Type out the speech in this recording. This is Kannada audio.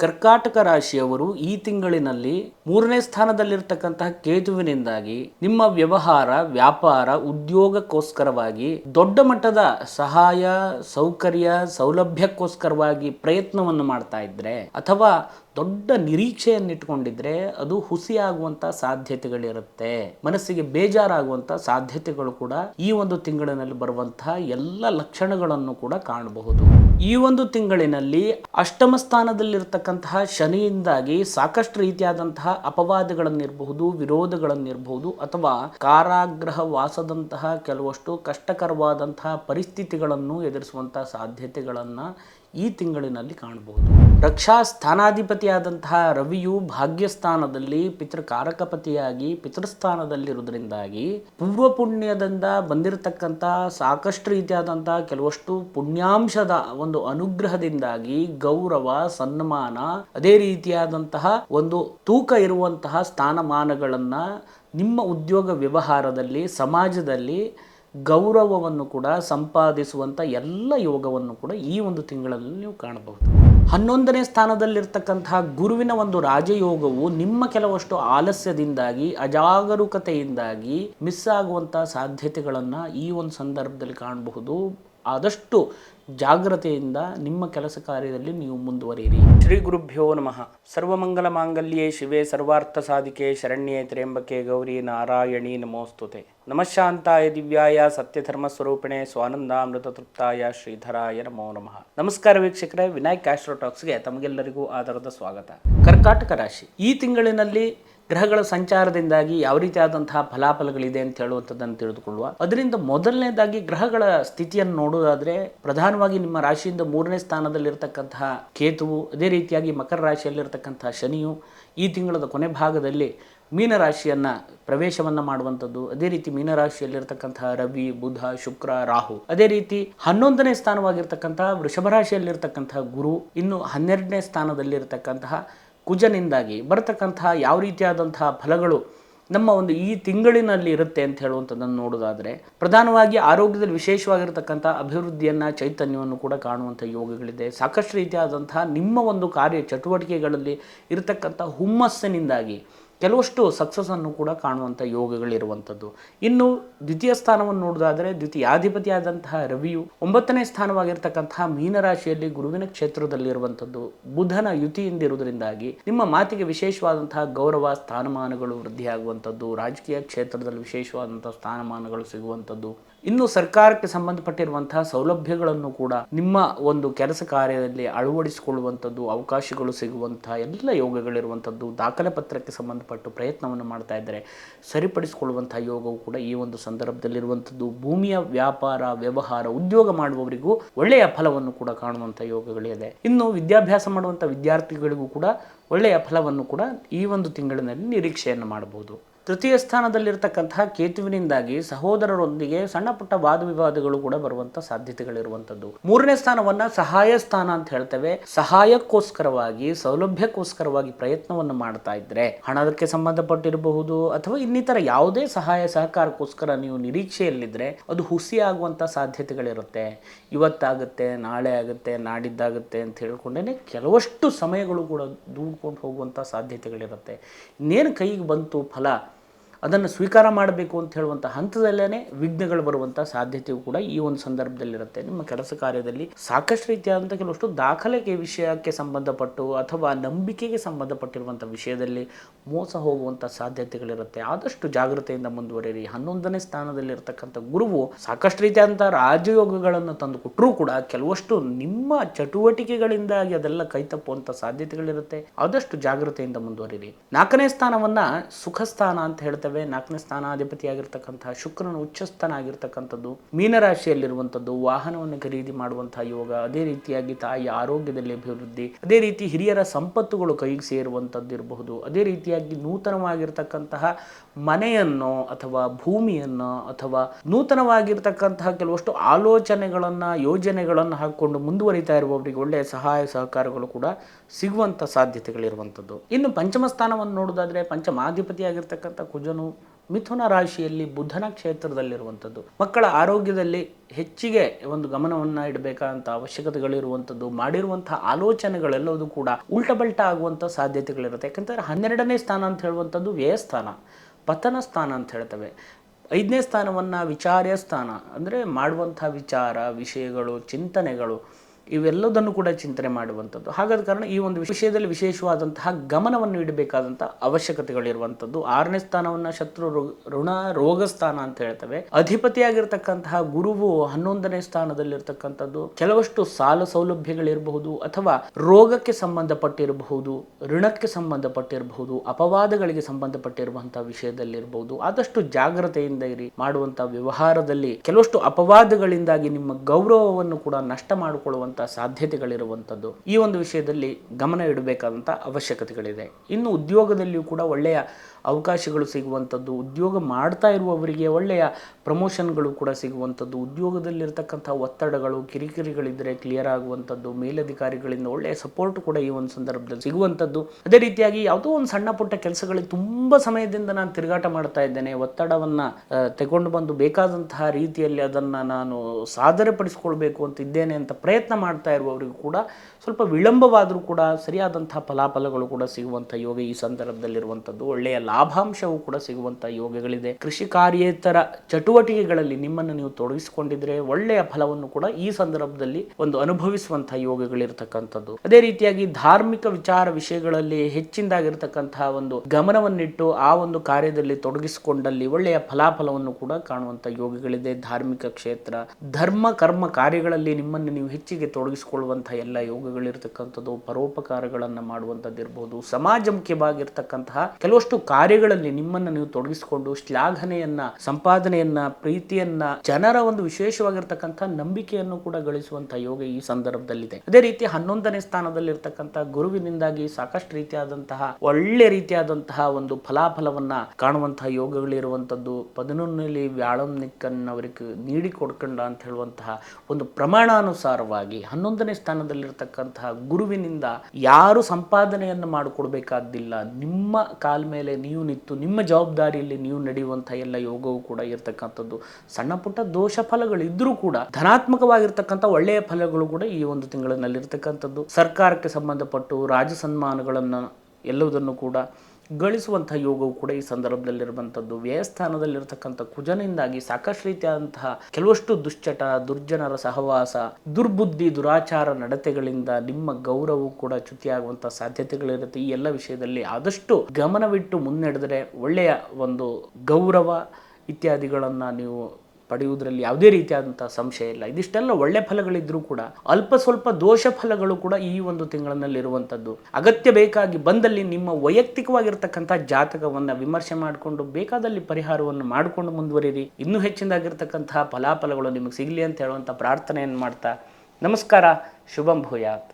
ಕರ್ಕಾಟಕ ರಾಶಿಯವರು ಈ ತಿಂಗಳಿನಲ್ಲಿ ಮೂರನೇ ಸ್ಥಾನದಲ್ಲಿರ್ತಕ್ಕಂತಹ ಕೇತುವಿನಿಂದಾಗಿ ನಿಮ್ಮ ವ್ಯವಹಾರ, ವ್ಯಾಪಾರ, ಉದ್ಯೋಗಕ್ಕೋಸ್ಕರವಾಗಿ, ದೊಡ್ಡ ಮಟ್ಟದ ಸಹಾಯ, ಸೌಕರ್ಯ, ಸೌಲಭ್ಯಕ್ಕೋಸ್ಕರವಾಗಿ ಪ್ರಯತ್ನವನ್ನು ಮಾಡ್ತಾ ಇದ್ರೆ ಅಥವಾ ದೊಡ್ಡ ನಿರೀಕ್ಷೆಯನ್ನಿಟ್ಕೊಂಡಿದ್ರೆ ಅದು ಹುಸಿಯಾಗುವಂತ ಸಾಧ್ಯತೆಗಳಿರುತ್ತೆ. ಮನಸ್ಸಿಗೆ ಬೇಜಾರಾಗುವಂತಹ ಸಾಧ್ಯತೆಗಳು ಕೂಡ ಈ ಒಂದು ತಿಂಗಳಿನಲ್ಲಿ ಬರುವಂತಹ ಎಲ್ಲ ಲಕ್ಷಣಗಳನ್ನು ಕೂಡ ಕಾಣಬಹುದು. ಈ ಒಂದು ತಿಂಗಳಿನಲ್ಲಿ ಅಷ್ಟಮ ಸ್ಥಾನದಲ್ಲಿರತಕ್ಕಂತಹ ಶನಿಯಿಂದಾಗಿ ಸಾಕಷ್ಟು ರೀತಿಯಾದಂತಹ ಅಪವಾದಗಳನ್ನಿರಬಹುದು, ವಿರೋಧಗಳನ್ನಿರಬಹುದು ಅಥವಾ ಕಾರಾಗ್ರಹ ವಾಸದಂತಹ ಕೆಲವಷ್ಟು ಕಷ್ಟಕರವಾದಂತಹ ಪರಿಸ್ಥಿತಿಗಳನ್ನು ಎದುರಿಸುವಂತಹ ಸಾಧ್ಯತೆಗಳನ್ನ ಈ ತಿಂಗಳಿನಲ್ಲಿ ಕಾಣಬಹುದು. ರಕ್ಷಾ ಸ್ಥಾನಾಧಿಪತಿಯಾದಂತಹ ರವಿಯು ಭಾಗ್ಯಸ್ಥಾನದಲ್ಲಿ ಪಿತೃಕಾರಕಪತಿಯಾಗಿ ಪಿತೃಸ್ಥಾನದಲ್ಲಿರುವುದರಿಂದಾಗಿ ಪೂರ್ವ ಪುಣ್ಯದಿಂದ ಬಂದಿರತಕ್ಕಂಥ ಸಾಕಷ್ಟು ರೀತಿಯಾದಂತಹ ಕೆಲವಷ್ಟು ಪುಣ್ಯಾಂಶದ ಒಂದು ಅನುಗ್ರಹದಿಂದಾಗಿ ಗೌರವ, ಸನ್ಮಾನ, ಅದೇ ರೀತಿಯಾದಂತಹ ಒಂದು ತೂಕ ಇರುವಂತಹ ಸ್ಥಾನಮಾನಗಳನ್ನ ನಿಮ್ಮ ಉದ್ಯೋಗ ವ್ಯವಹಾರದಲ್ಲಿ, ಸಮಾಜದಲ್ಲಿ ಗೌರವವನ್ನು ಕೂಡ ಸಂಪಾದಿಸುವಂಥ ಎಲ್ಲ ಯೋಗವನ್ನು ಕೂಡ ಈ ಒಂದು ತಿಂಗಳಲ್ಲಿ ನೀವು ಕಾಣಬಹುದು. ಹನ್ನೊಂದನೇ ಸ್ಥಾನದಲ್ಲಿರ್ತಕ್ಕಂತಹ ಗುರುವಿನ ಒಂದು ರಾಜಯೋಗವು ನಿಮ್ಮ ಕೆಲವಷ್ಟು ಆಲಸ್ಯದಿಂದಾಗಿ, ಅಜಾಗರೂಕತೆಯಿಂದಾಗಿ ಮಿಸ್ ಆಗುವಂಥ ಸಾಧ್ಯತೆಗಳನ್ನು ಈ ಒಂದು ಸಂದರ್ಭದಲ್ಲಿ ಕಾಣಬಹುದು. ಆದಷ್ಟು ಜಾಗ್ರತೆಯಿಂದ ನಿಮ್ಮ ಕೆಲಸ ಕಾರ್ಯದಲ್ಲಿ ನೀವು ಮುಂದುವರಿಯಿರಿ. ಶ್ರೀ ಗುರುಭ್ಯೋ ನಮಃ. ಸರ್ವಮಂಗಲ ಮಾಂಗಲ್ಯೇ ಶಿವೆ ಸರ್ವಾರ್ಥ ಸಾಧಿಕೆ ಶರಣ್ಯೇ ತ್ರ್ಯಂಬಕೆ ಗೌರಿ ನಾರಾಯಣಿ ನಮೋಸ್ತುತೆ. ನಮಃಶಾಂತಾಯ ದಿವ್ಯಾಯ ಸತ್ಯಧರ್ಮ ಸ್ವರೂಪಿಣೆ ಸ್ವಾನಂದಾಮೃತ ತೃಪ್ತಾಯ ಶ್ರೀಧರಾಯ ನಮೋ ನಮಃ. ನಮಸ್ಕಾರ ವೀಕ್ಷಕರೇ, ವಿನಾಯಕ್ ಆಸ್ಟ್ರೋಟಾಕ್ಸ್ಗೆ ತಮಗೆಲ್ಲರಿಗೂ ಆಧಾರದ ಸ್ವಾಗತ. ಕರ್ಕಾಟಕ ರಾಶಿ. ಈ ತಿಂಗಳಿನಲ್ಲಿ ಗ್ರಹಗಳ ಸಂಚಾರದಿಂದಾಗಿ ಯಾವ ರೀತಿಯಾದಂತಹ ಫಲಾಫಲಗಳಿದೆ ಅಂತ ಹೇಳುವಂಥದ್ದನ್ನು ತಿಳಿದುಕೊಳ್ಳುವ. ಅದರಿಂದ ಮೊದಲನೇದಾಗಿ ಗ್ರಹಗಳ ಸ್ಥಿತಿಯನ್ನು ನೋಡೋದಾದ್ರೆ ಪ್ರಧಾನವಾಗಿ ನಿಮ್ಮ ರಾಶಿಯಿಂದ ಮೂರನೇ ಸ್ಥಾನದಲ್ಲಿರ್ತಕ್ಕಂತಹ ಕೇತುವು, ಅದೇ ರೀತಿಯಾಗಿ ಮಕರ ರಾಶಿಯಲ್ಲಿರ್ತಕ್ಕಂತಹ ಶನಿಯು ಈ ತಿಂಗಳದ ಕೊನೆ ಭಾಗದಲ್ಲಿ ಮೀನರಾಶಿಯನ್ನು ಪ್ರವೇಶವನ್ನ ಮಾಡುವಂಥದ್ದು. ಅದೇ ರೀತಿ ಮೀನರಾಶಿಯಲ್ಲಿರ್ತಕ್ಕಂತಹ ರವಿ, ಬುಧ, ಶುಕ್ರ, ರಾಹು. ಅದೇ ರೀತಿ ಹನ್ನೊಂದನೇ ಸ್ಥಾನವಾಗಿರ್ತಕ್ಕಂತಹ ವೃಷಭ ರಾಶಿಯಲ್ಲಿರ್ತಕ್ಕಂತಹ ಗುರು, ಇನ್ನು ಹನ್ನೆರಡನೇ ಸ್ಥಾನದಲ್ಲಿರ್ತಕ್ಕಂತಹ ಕುಜನಿಂದಾಗಿ ಬರತಕ್ಕಂತಹ ಯಾವ ರೀತಿಯಾದಂತಹ ಫಲಗಳು ನಮ್ಮ ಒಂದು ಈ ತಿಂಗಳಿನಲ್ಲಿ ಇರುತ್ತೆ ಅಂತ ಹೇಳುವಂಥದ್ದನ್ನು ನೋಡೋದಾದರೆ ಪ್ರಧಾನವಾಗಿ ಆರೋಗ್ಯದಲ್ಲಿ ವಿಶೇಷವಾಗಿರತಕ್ಕಂಥ ಅಭಿವೃದ್ಧಿಯನ್ನು, ಚೈತನ್ಯವನ್ನು ಕೂಡ ಕಾಣುವಂಥ ಯೋಗಗಳಿದೆ. ಸಾಕಷ್ಟು ರೀತಿಯಾದಂತಹ ನಿಮ್ಮ ಒಂದು ಕಾರ್ಯ ಚಟುವಟಿಕೆಗಳಲ್ಲಿ ಇರತಕ್ಕಂಥ ಹುಮ್ಮಸ್ಸಿನಿಂದಾಗಿ ಕೆಲವಷ್ಟು ಸಕ್ಸಸ್ಸನ್ನು ಕೂಡ ಕಾಣುವಂಥ ಯೋಗಗಳಿರುವಂಥದ್ದು. ಇನ್ನು ದ್ವಿತೀಯ ಸ್ಥಾನವನ್ನು ನೋಡೋದಾದರೆ ದ್ವಿತೀಯಾಧಿಪತಿಯಾದಂತಹ ರವಿಯು ಒಂಬತ್ತನೇ ಸ್ಥಾನವಾಗಿರ್ತಕ್ಕಂತಹ ಮೀನರಾಶಿಯಲ್ಲಿ ಗುರುವಿನ ಕ್ಷೇತ್ರದಲ್ಲಿರುವಂಥದ್ದು. ಬುಧನ ಯುತಿಯಿಂದಿರುವುದರಿಂದಾಗಿ ನಿಮ್ಮ ಮಾತಿಗೆ ವಿಶೇಷವಾದಂತಹ ಗೌರವ, ಸ್ಥಾನಮಾನಗಳು ವೃದ್ಧಿಯಾಗುವಂಥದ್ದು. ರಾಜಕೀಯ ಕ್ಷೇತ್ರದಲ್ಲಿ ವಿಶೇಷವಾದಂತಹ ಸ್ಥಾನಮಾನಗಳು ಸಿಗುವಂಥದ್ದು. ಇನ್ನು ಸರ್ಕಾರಕ್ಕೆ ಸಂಬಂಧಪಟ್ಟಿರುವಂತಹ ಸೌಲಭ್ಯಗಳನ್ನು ಕೂಡ ನಿಮ್ಮ ಒಂದು ಕೆಲಸ ಕಾರ್ಯದಲ್ಲಿ ಅಳವಡಿಸಿಕೊಳ್ಳುವಂಥದ್ದು, ಅವಕಾಶಗಳು ಸಿಗುವಂತಹ ಎಲ್ಲ ಯೋಗಗಳಿರುವಂಥದ್ದು, ದಾಖಲೆ ಪತ್ರಕ್ಕೆ ಸಂಬಂಧಪಟ್ಟು ಪ್ರಯತ್ನವನ್ನು ಮಾಡ್ತಾ ಇದ್ದರೆ ಸರಿಪಡಿಸಿಕೊಳ್ಳುವಂತಹ ಯೋಗವು ಕೂಡ ಈ ಒಂದು ಸಂದರ್ಭದಲ್ಲಿರುವಂಥದ್ದು. ಭೂಮಿಯ ವ್ಯಾಪಾರ, ವ್ಯವಹಾರ, ಉದ್ಯೋಗ ಮಾಡುವವರಿಗೂ ಒಳ್ಳೆಯ ಫಲವನ್ನು ಕೂಡ ಕಾಣುವಂಥ ಯೋಗಗಳಿದೆ. ಇನ್ನು ವಿದ್ಯಾಭ್ಯಾಸ ಮಾಡುವಂಥ ವಿದ್ಯಾರ್ಥಿಗಳಿಗೂ ಕೂಡ ಒಳ್ಳೆಯ ಫಲವನ್ನು ಕೂಡ ಈ ಒಂದು ತಿಂಗಳಿನಲ್ಲಿ ನಿರೀಕ್ಷೆಯನ್ನು ಮಾಡಬಹುದು ತೃತೀಯ ಸ್ಥಾನದಲ್ಲಿರ್ತಕ್ಕಂತಹ ಕೇತುವಿನಿಂದಾಗಿ ಸಹೋದರರೊಂದಿಗೆ ಸಣ್ಣ ಪುಟ್ಟ ವಾದ ವಿವಾದಗಳು ಕೂಡ ಬರುವಂತ ಸಾಧ್ಯತೆಗಳಿರುವಂತದ್ದು. ಮೂರನೇ ಸ್ಥಾನವನ್ನ ಸಹಾಯ ಸ್ಥಾನ ಅಂತ ಹೇಳ್ತೇವೆ. ಸಹಾಯಕ್ಕೋಸ್ಕರವಾಗಿ, ಸೌಲಭ್ಯಕ್ಕೋಸ್ಕರವಾಗಿ ಪ್ರಯತ್ನವನ್ನು ಮಾಡ್ತಾ ಇದ್ರೆ ಹಣದಕ್ಕೆ ಸಂಬಂಧಪಟ್ಟಿರಬಹುದು ಅಥವಾ ಇನ್ನಿತರ ಯಾವುದೇ ಸಹಾಯ ಸಹಕಾರಕ್ಕೋಸ್ಕರ ನೀವು ನಿರೀಕ್ಷೆಯಲ್ಲಿದ್ರೆ ಅದು ಹುಸಿ ಆಗುವಂತ ಸಾಧ್ಯತೆಗಳಿರುತ್ತೆ. ಇವತ್ತಾಗುತ್ತೆ, ನಾಳೆ ಆಗುತ್ತೆ, ನಾಡಿದ್ದಾಗುತ್ತೆ ಅಂತ ಹೇಳ್ಕೊಂಡೇನೆ ಕೆಲವಷ್ಟು ಸಮಯಗಳು ಕೂಡ ದೂಡ್ಕೊಂಡು ಹೋಗುವಂಥ ಸಾಧ್ಯತೆಗಳಿರುತ್ತೆ. ಇನ್ನೇನು ಕೈಗೆ ಬಂತು ಫಲ? ಅದನ್ನು ಸ್ವೀಕಾರ ಮಾಡಬೇಕು ಅಂತ ಹೇಳುವಂಥ ಹಂತದಲ್ಲೇ ವಿಘ್ನಗಳು ಬರುವಂಥ ಸಾಧ್ಯತೆಯು ಕೂಡ ಈ ಒಂದು ಸಂದರ್ಭದಲ್ಲಿರುತ್ತೆ. ನಿಮ್ಮ ಕೆಲಸ ಕಾರ್ಯದಲ್ಲಿ ಸಾಕಷ್ಟು ರೀತಿಯಾದಂಥ ಕೆಲವಷ್ಟು ದಾಖಲೆಗೆ ವಿಷಯಕ್ಕೆ ಸಂಬಂಧಪಟ್ಟು ಅಥವಾ ನಂಬಿಕೆಗೆ ಸಂಬಂಧಪಟ್ಟಿರುವಂಥ ವಿಷಯದಲ್ಲಿ ಮೋಸ ಹೋಗುವಂಥ ಸಾಧ್ಯತೆಗಳಿರುತ್ತೆ. ಆದಷ್ಟು ಜಾಗೃತೆಯಿಂದ ಮುಂದುವರಿಯಿರಿ. ಹನ್ನೊಂದನೇ ಸ್ಥಾನದಲ್ಲಿರ್ತಕ್ಕಂಥ ಗುರುವು ಸಾಕಷ್ಟು ರೀತಿಯಾದಂಥ ರಾಜಯೋಗಗಳನ್ನು ತಂದು ಕೊಟ್ಟರೂ ಕೂಡ ಕೆಲವಷ್ಟು ನಿಮ್ಮ ಚಟುವಟಿಕೆಗಳಿಂದಾಗಿ ಅದೆಲ್ಲ ಕೈತಪ್ಪುವಂಥ ಸಾಧ್ಯತೆಗಳಿರುತ್ತೆ. ಆದಷ್ಟು ಜಾಗೃತೆಯಿಂದ ಮುಂದುವರಿಯಿರಿ. ನಾಲ್ಕನೇ ಸ್ಥಾನವನ್ನ ಸುಖ ಸ್ಥಾನ ಅಂತ ಹೇಳ್ತೇವೆ ನಾಲ್ಕನೇ ಸ್ಥಾನಾಧಿಪತಿಯಾಗಿರ್ತಕ್ಕಂತಹ ಶುಕ್ರನ ಉಚ್ಚಸ್ಥಾನ ಆಗಿರ್ತಕ್ಕಂಥದ್ದು ಮೀನರಾಶಿಯಲ್ಲಿರುವಂಥದ್ದು, ವಾಹನವನ್ನು ಖರೀದಿ ಮಾಡುವಂತಹ ಯೋಗ, ಅದೇ ರೀತಿಯಾಗಿ ತಾಯಿಯ ಆರೋಗ್ಯದಲ್ಲಿ ಅಭಿವೃದ್ಧಿ, ಅದೇ ರೀತಿ ಹಿರಿಯರ ಸಂಪತ್ತುಗಳು ಕೈಗೆ ಸೇರುವಂಥದ್ದು ಇರಬಹುದು ಅದೇ ರೀತಿಯಾಗಿ ನೂತನವಾಗಿರ್ತಕ್ಕಂತಹ ಮನೆಯನ್ನು ಅಥವಾ ಭೂಮಿಯನ್ನು ಅಥವಾ ನೂತನವಾಗಿರ್ತಕ್ಕಂತಹ ಕೆಲವಷ್ಟು ಆಲೋಚನೆಗಳನ್ನು, ಯೋಜನೆಗಳನ್ನು ಹಾಕಿಕೊಂಡು ಮುಂದುವರಿತಾ ಇರುವವರಿಗೆ ಒಳ್ಳೆಯ ಸಹಾಯ ಸಹಕಾರಗಳು ಕೂಡ ಸಿಗುವಂಥ ಸಾಧ್ಯತೆಗಳಿರುವಂಥದ್ದು. ಇನ್ನು ಪಂಚಮ ಸ್ಥಾನವನ್ನು ನೋಡೋದಾದ್ರೆ ಪಂಚಮಾಧಿಪತಿಯಾಗಿರ್ತಕ್ಕಂಥ ಕುಜನು ಮಿಥುನ ರಾಶಿಯಲ್ಲಿ ಬುಧನ ಕ್ಷೇತ್ರದಲ್ಲಿರುವಂಥದ್ದು. ಮಕ್ಕಳ ಆರೋಗ್ಯದಲ್ಲಿ ಹೆಚ್ಚಿಗೆ ಒಂದು ಗಮನವನ್ನು ಇಡಬೇಕಾದಂತ ಅವಶ್ಯಕತೆಗಳಿರುವಂಥದ್ದು ಮಾಡಿರುವಂತಹ ಆಲೋಚನೆಗಳೆಲ್ಲವೂ ಕೂಡ ಉಲ್ಟಬಲ್ಟ ಆಗುವಂಥ ಸಾಧ್ಯತೆಗಳಿರುತ್ತೆ. ಯಾಕಂತಂದರೆ ಹನ್ನೆರಡನೇ ಸ್ಥಾನ ಅಂತ ಹೇಳುವಂಥದ್ದು ವ್ಯಯಸ್ಥಾನ ಪತನ ಸ್ಥಾನ ಅಂತ ಹೇಳ್ತವೆ. ಐದನೇ ಸ್ಥಾನವನ್ನು ವಿಚಾರ್ಯ ಸ್ಥಾನ, ಅಂದರೆ ಮಾಡುವಂಥ ವಿಚಾರ, ವಿಷಯಗಳು, ಚಿಂತನೆಗಳು ಇವೆಲ್ಲದನ್ನು ಕೂಡ ಚಿಂತನೆ ಮಾಡುವಂಥದ್ದು. ಹಾಗಾದ ಕಾರಣ ಈ ಒಂದು ವಿಷಯದಲ್ಲಿ ವಿಶೇಷವಾದಂತಹ ಗಮನವನ್ನು ಇಡಬೇಕಾದಂತಹ ಅವಶ್ಯಕತೆಗಳಿರುವಂಥದ್ದು. ಆರನೇ ಸ್ಥಾನವನ್ನು ಶತ್ರು ಋಣ, ರೋಗ ಸ್ಥಾನ ಅಂತ ಹೇಳ್ತವೆ. ಅಧಿಪತಿಯಾಗಿರ್ತಕ್ಕಂತಹ ಗುರುವು ಹನ್ನೊಂದನೇ ಸ್ಥಾನದಲ್ಲಿರ್ತಕ್ಕಂಥದ್ದು. ಕೆಲವಷ್ಟು ಸಾಲ ಸೌಲಭ್ಯಗಳಿರಬಹುದು ಅಥವಾ ರೋಗಕ್ಕೆ ಸಂಬಂಧಪಟ್ಟಿರಬಹುದು, ಋಣಕ್ಕೆ ಸಂಬಂಧಪಟ್ಟಿರಬಹುದು, ಅಪವಾದಗಳಿಗೆ ಸಂಬಂಧಪಟ್ಟಿರುವಂತಹ ವಿಷಯದಲ್ಲಿರಬಹುದು. ಆದಷ್ಟು ಜಾಗ್ರತೆಯಿಂದ ಇರಿ ಮಾಡುವಂತಹ ವ್ಯವಹಾರದಲ್ಲಿ ಕೆಲವಷ್ಟು ಅಪವಾದಗಳಿಂದಾಗಿ ನಿಮ್ಮ ಗೌರವವನ್ನು ಕೂಡ ನಷ್ಟ ಮಾಡಿಕೊಳ್ಳುವಂತಹ ಸಾಧ್ಯತೆಗಳಿರುವಂಥದ್ದು. ಈ ಒಂದು ವಿಷಯದಲ್ಲಿ ಗಮನ ಇಡಬೇಕಾದಂಥ ಅವಶ್ಯಕತೆಗಳಿದೆ. ಇನ್ನು ಉದ್ಯೋಗದಲ್ಲಿಯೂ ಕೂಡ ಒಳ್ಳೆಯ ಅವಕಾಶಗಳು ಸಿಗುವಂಥದ್ದು, ಉದ್ಯೋಗ ಮಾಡ್ತಾ ಇರುವವರಿಗೆ ಒಳ್ಳೆಯ ಪ್ರಮೋಷನ್ಗಳು ಕೂಡ ಸಿಗುವಂಥದ್ದು, ಉದ್ಯೋಗದಲ್ಲಿರ್ತಕ್ಕಂಥ ಒತ್ತಡಗಳು ಕಿರಿಕಿರಿಗಳಿದ್ದರೆ ಕ್ಲಿಯರ್ ಆಗುವಂಥದ್ದು, ಮೇಲಧಿಕಾರಿಗಳಿಂದ ಒಳ್ಳೆಯ ಸಪೋರ್ಟ್ ಕೂಡ ಈ ಒಂದು ಸಂದರ್ಭದಲ್ಲಿ ಸಿಗುವಂಥದ್ದು. ಅದೇ ರೀತಿಯಾಗಿ ಯಾವುದೋ ಒಂದು ಸಣ್ಣ ಪುಟ್ಟ ಕೆಲಸಗಳಿಗೆ ತುಂಬ ಸಮಯದಿಂದ ನಾನು ತಿರುಗಾಟ ಮಾಡ್ತಾ ಇದ್ದೇನೆ. ಒತ್ತಡವನ್ನು ತಗೊಂಡು ಬಂದು ಬೇಕಾದಂತಹ ರೀತಿಯಲ್ಲಿ ಅದನ್ನು ನಾನು ಸಾದರಪಡಿಸ್ಕೊಳ್ಬೇಕು ಅಂತ ಇದ್ದೇನೆ ಅಂತ ಪ್ರಯತ್ನ ಮಾಡ್ತಾ ಇರುವವರಿಗೂ ಕೂಡ ಸ್ವಲ್ಪ ವಿಳಂಬವಾದರೂ ಕೂಡ, ಸರಿಯಾದಂತಹ ಫಲಾಫಲಗಳು ಕೂಡ ಸಿಗುವಂಥ ಯೋಗ ಈ ಸಂದರ್ಭದಲ್ಲಿರುವಂಥದ್ದು. ಒಳ್ಳೆಯ ಲಾಭಾಂಶವೂ ಕೂಡ ಸಿಗುವಂತಹ ಯೋಗಗಳಿದೆ. ಕೃಷಿ ಕಾರ್ಯೇತರ ಚಟುವಟಿಕೆಗಳಲ್ಲಿ ನಿಮ್ಮನ್ನು ನೀವು ತೊಡಗಿಸಿಕೊಂಡಿದ್ರೆ ಒಳ್ಳೆಯ ಫಲವನ್ನು ಕೂಡ ಈ ಸಂದರ್ಭದಲ್ಲಿ ಒಂದು ಅನುಭವಿಸುವಂತಹ ಯೋಗಗಳಿರ್ತಕ್ಕಂಥದ್ದು. ಅದೇ ರೀತಿಯಾಗಿ ಧಾರ್ಮಿಕ ವಿಚಾರ ವಿಷಯಗಳಲ್ಲಿ ಹೆಚ್ಚಿನದಾಗಿರ್ತಕ್ಕಂತಹ ಒಂದು ಗಮನವನ್ನಿಟ್ಟು ಆ ಒಂದು ಕಾರ್ಯದಲ್ಲಿ ತೊಡಗಿಸಿಕೊಂಡಲ್ಲಿ ಒಳ್ಳೆಯ ಫಲಾಫಲವನ್ನು ಕೂಡ ಕಾಣುವಂಥ ಯೋಗಗಳಿದೆ. ಧಾರ್ಮಿಕ ಕ್ಷೇತ್ರ, ಧರ್ಮ, ಕರ್ಮ ಕಾರ್ಯಗಳಲ್ಲಿ ನಿಮ್ಮನ್ನು ನೀವು ಹೆಚ್ಚಿಗೆ ತೊಡಗಿಸಿಕೊಳ್ಳುವಂತಹ ಎಲ್ಲ ಯೋಗಗಳಿರ್ತಕ್ಕಂಥದ್ದು ಪರೋಪಕಾರಗಳನ್ನು ಸಮಾಜ ಮುಖ್ಯವಾಗಿರ್ತಕ್ಕಂತಹ ಕೆಲವಷ್ಟು ಕಾರ್ಯಗಳಲ್ಲಿ ನಿಮ್ಮನ್ನು ನೀವು ತೊಡಗಿಸಿಕೊಂಡು ಶ್ಲಾಘನೆಯನ್ನ, ಸಂಪಾದನೆಯನ್ನ, ಪ್ರೀತಿಯನ್ನ, ಜನರ ಒಂದು ವಿಶೇಷವಾಗಿರ್ತಕ್ಕಂಥ ನಂಬಿಕೆಯನ್ನು ಕೂಡ ಗಳಿಸುವಂತಹ ಯೋಗ ಈ ಸಂದರ್ಭದಲ್ಲಿದೆ. ಅದೇ ರೀತಿ ಹನ್ನೊಂದನೇ ಸ್ಥಾನದಲ್ಲಿರ್ತಕ್ಕಂಥ ಗುರುವಿನಿಂದಾಗಿ ಸಾಕಷ್ಟು ರೀತಿಯಾದಂತಹ, ಒಳ್ಳೆ ರೀತಿಯಾದಂತಹ ಒಂದು ಫಲಾಫಲವನ್ನ ಕಾಣುವಂತಹ ಯೋಗಗಳಿರುವಂಥದ್ದು ಪದಿನೊಂದನೇಲಿ ನೀಡಿ ಕೊಡ್ಕೊಂಡ ಅಂತ ಹೇಳುವಂತಹ ಒಂದು ಪ್ರಮಾಣಾನುಸಾರವಾಗಿ ಹನ್ನೊಂದನೇ ಸ್ಥಾನದಲ್ಲಿರ್ತಕ್ಕಂತಹ ಗುರುವಿನಿಂದ ಯಾರು ಸಂಪಾದನೆಯನ್ನು ಮಾಡಿಕೊಡ್ಬೇಕಾದ್ದಿಲ್ಲ ನಿಮ್ಮ ಕಾಲ್ ಮೇಲೆ ನೀವು ನಿಂತು, ನಿಮ್ಮ ಜವಾಬ್ದಾರಿಯಲ್ಲಿ ನೀವು ನಡೆಯುವಂಥ ಎಲ್ಲ ಯೋಗವು ಕೂಡ ಇರತಕ್ಕಂಥದ್ದು. ಸಣ್ಣ ಪುಟ್ಟ ದೋಷ ಫಲಗಳಿದ್ದರೂ ಕೂಡ, ಧನಾತ್ಮಕವಾಗಿರ್ತಕ್ಕಂಥ ಒಳ್ಳೆಯ ಫಲಗಳು ಕೂಡ ಈ ಒಂದು ತಿಂಗಳಿನಲ್ಲಿ ಇರ್ತಕ್ಕಂಥದ್ದು ಸರ್ಕಾರಕ್ಕೆ ಸಂಬಂಧಪಟ್ಟು ರಾಜ ಸನ್ಮಾನಗಳನ್ನು ಎಲ್ಲವುದನ್ನು ಕೂಡ ಗಳಿಸುವಂಥ ಯೋಗವು ಕೂಡ ಈ ಸಂದರ್ಭದಲ್ಲಿರುವಂಥದ್ದು. ವ್ಯಯಸ್ಥಾನದಲ್ಲಿರತಕ್ಕಂಥ ಕುಜನಿಂದಾಗಿ ಸಾಕಷ್ಟು ರೀತಿಯಾದಂತಹ ಕೆಲವಷ್ಟು ದುಶ್ಚಟ, ದುರ್ಜನರ ಸಹವಾಸ, ದುರ್ಬುದ್ಧಿ, ದುರಾಚಾರ ನಡತೆಗಳಿಂದ ನಿಮ್ಮ ಗೌರವವು ಕೂಡ ಚ್ಯುತಿಯಾಗುವಂಥ ಸಾಧ್ಯತೆಗಳಿರುತ್ತೆ. ಈ ಎಲ್ಲ ವಿಷಯದಲ್ಲಿ ಆದಷ್ಟು ಗಮನವಿಟ್ಟು ಮುನ್ನಡೆದರೆ ಒಳ್ಳೆಯ ಒಂದು ಗೌರವ ಇತ್ಯಾದಿಗಳನ್ನು ನೀವು ಪಡೆಯುವುದರಲ್ಲಿ ಯಾವುದೇ ರೀತಿಯಾದಂಥ ಸಂಶಯ ಇಲ್ಲ. ಇದಿಷ್ಟೆಲ್ಲ ಒಳ್ಳೆ ಫಲಗಳಿದ್ರೂ ಕೂಡ, ಅಲ್ಪ ಸ್ವಲ್ಪ ದೋಷ ಫಲಗಳು ಕೂಡ ಈ ಒಂದು ತಿಂಗಳಲ್ಲಿರುವಂಥದ್ದು. ಅಗತ್ಯ ಬೇಕಾಗಿ ಬಂದಲ್ಲಿ ನಿಮ್ಮ ವೈಯಕ್ತಿಕವಾಗಿರ್ತಕ್ಕಂಥ ಜಾತಕವನ್ನು ವಿಮರ್ಶೆ ಮಾಡಿಕೊಂಡು ಬೇಕಾದಲ್ಲಿ ಪರಿಹಾರವನ್ನು ಮಾಡಿಕೊಂಡು ಮುಂದುವರಿರಿ. ಇನ್ನೂ ಹೆಚ್ಚಿನದಾಗಿರ್ತಕ್ಕಂತಹ ಫಲಾಫಲಗಳು ನಿಮಗೆ ಸಿಗಲಿ ಅಂತ ಹೇಳುವಂಥ ಪ್ರಾರ್ಥನೆಯನ್ನು ಮಾಡ್ತಾ, ನಮಸ್ಕಾರ, ಶುಭಂ ಭೂಯಾತ್.